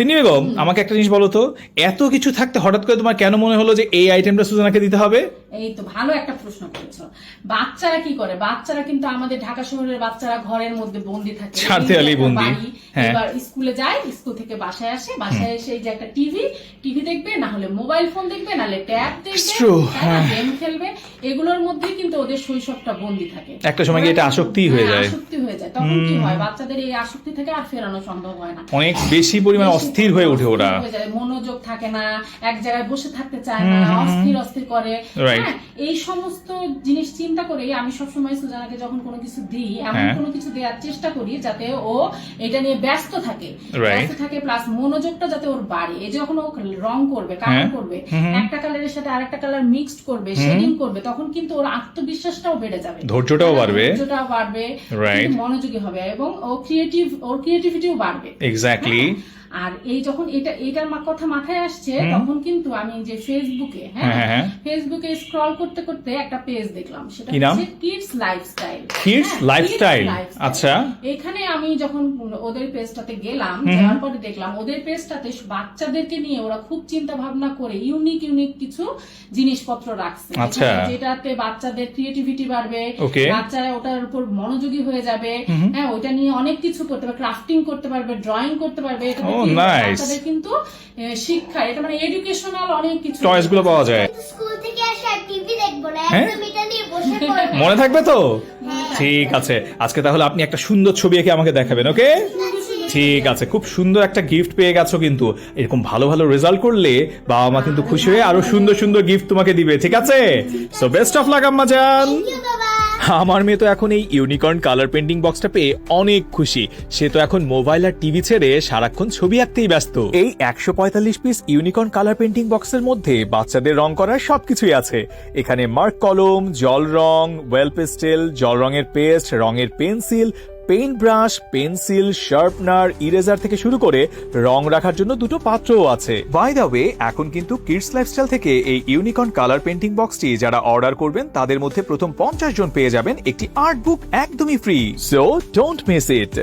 তিনি বেগম আমাকে একটা জিনিস বলো তো এত কিছু থাকতে হঠাৎ করে তোমার কেন মনে হলো যে এই আইটেমটা সুজানাকে দিতে হবে? এই তো ভালো একটা প্রশ্ন করেছ। বাচ্চারা কি করে? বাচ্চারা কিন্তু আমাদের ঢাকা শহরের বাচ্চারা ঘরের মধ্যে বন্দি থাকে। দেয়ালেই একটা বন্দি। হ্যাঁ। এবার স্কুলে যায় স্কুল থেকে বাসায় আসে বাসায় এসে এই যে একটা টিভি টিভি দেখবে না হলে মোবাইল ফোন দেখবে নাহলে ট্যাব দেখবে হ্যাঁ। গেম খেলবে এগুলোর মধ্যেই কিন্তু ওদের শৈশবটা বন্দি থাকে। একটা সময় গিয়ে এটা আসক্তিই হয়ে হ্যাঁ, যায়। আসক্তি হয়ে যায়। তখন কি হয়? বাচ্চাদের এই আসক্তি থেকে আর ফেরানো সম্ভব হয় না। অনেক বেশি পরিমাণে অস্থির হয়ে ওঠে ওরা। মনোযোগ থাকে না এক জায়গায় বসে থাকতে চায় না অস্থির অস্থির করে। হ্যাঁ, এই সমস্ত জিনিস চিন্তা করে আমি সবসময় সুজানাকে যখন কোনো কিছু দিই এমন হ্যাঁ। কোনো কিছু দেওয়ার চেষ্টা করি যাতে ও এটা নিয়ে ব্যস্ত থাকে। ব্যস্ত থাকে প্লাস মনোযোগটা যাতে ওর বাড়ে। এই যখন ও রং করবে কালার হ্যাঁ। করবে। একটা কালারের সাথে আরেকটা কালার মিক্সড করবে শেডিং করবে তখন কিন্তু ওর আত্মবিশ্বাসটাও বেড়ে যাবে। ধৈর্যটাও বাড়বে। ধৈর্যটাও বাড়বে। মনোযোগী হবে এবং ও ক্রিয়েটিভ ওর ক্রিয়েটিভিটিও বাড়বে। এক্স্যাক্টলি? আর এই যখন এটা এটার কথা মাথায় আসছে তখন কিন্তু আমি যে ফেসবুকে হ্যাঁ, হ্যাঁ, হ্যাঁ। ফেসবুকে স্ক্রল করতে করতে একটা পেজ দেখলাম। সেটা? হচ্ছে কিডস লাইফস্টাইল Kids Lifestyle, আচ্ছা। এখানে আমি যখন ওদের পেজটাতে গেলাম যাওয়ার পরে দেখলাম ওদের পেজটাতে বাচ্চাদেরকে নিয়ে ওরা খুব চিন্তা ভাবনা করে ইউনিক ইউনিক কিছু জিনিসপত্র রাখছে। আচ্ছা। যেটাতে বাচ্চাদের ক্রিয়েটিভিটি বাড়বে বাচ্চারা ওটার উপর মনোযোগী হয়ে যাবে। হ্যাঁ ওইটা নিয়ে অনেক কিছু করতে পারবে ক্রাফটিং করতে পারবে ড্রয়িং করতে পারবে এটাতে Oh, nice. বাচ্চাদের কিন্তু শিক্ষা এটা মানে এডুকেশনাল অনেক কিছু চয়েসগুলো পাওয়া যায়। স্কুল থেকে আসে আর টিভি দেখব না হ্যাঁ? একদম এটা নিয়ে বসে পড়ব। মনে থাকবে তো? ঠিক আছে। আজকে তাহলে আপনি একটা সুন্দর ছবি এঁকে আমাকে দেখাবেন ওকে? ঠিক আছে। খুব সুন্দর একটা গিফট পেয়ে গেছো কিন্তু। এরকম ভালো ভালো রেজাল্ট করলে বাবা মা কিন্তু খুশি হয়ে আরও সুন্দর সুন্দর গিফট তোমাকে দিবে ঠিক আছে? সো বেস্ট অফ লাক আম্মা জান আমার মেয়ে তো এখন এই ইউনিকর্ন কালার পেন্টিং বক্সটা পেয়ে অনেক খুশি। সে তো এখন মোবাইল আর টিভি ছেড়ে সারাক্ষণ ছবি আঁকতেই ব্যস্ত। এই একশো পঁয়তাল্লিশ পিস ইউনিকর্ন কালার পেন্টিং বক্সের মধ্যে বাচ্চাদের রং করার সবকিছুই আছে। এখানে মার্ক কলম, জল রং, ওয়েল পেস্টেল, জল রঙের পেস্ট, রঙের pencil paint brush pencil sharpener eraser থেকে শুরু করে রং রাখার জন্য দুটো পাত্রও আছে। বাই দ্য ওয়ে এখন কিন্তু কিডস লাইফস্টাইল থেকে এই ইউনিকর্ন কালার পেন্টিং বক্সটি যারা অর্ডার করবেন তাদের মধ্যে প্রথম পঞ্চাশ জন পেয়ে যাবেন একটি আর্ট বুক একদমই free so don't miss it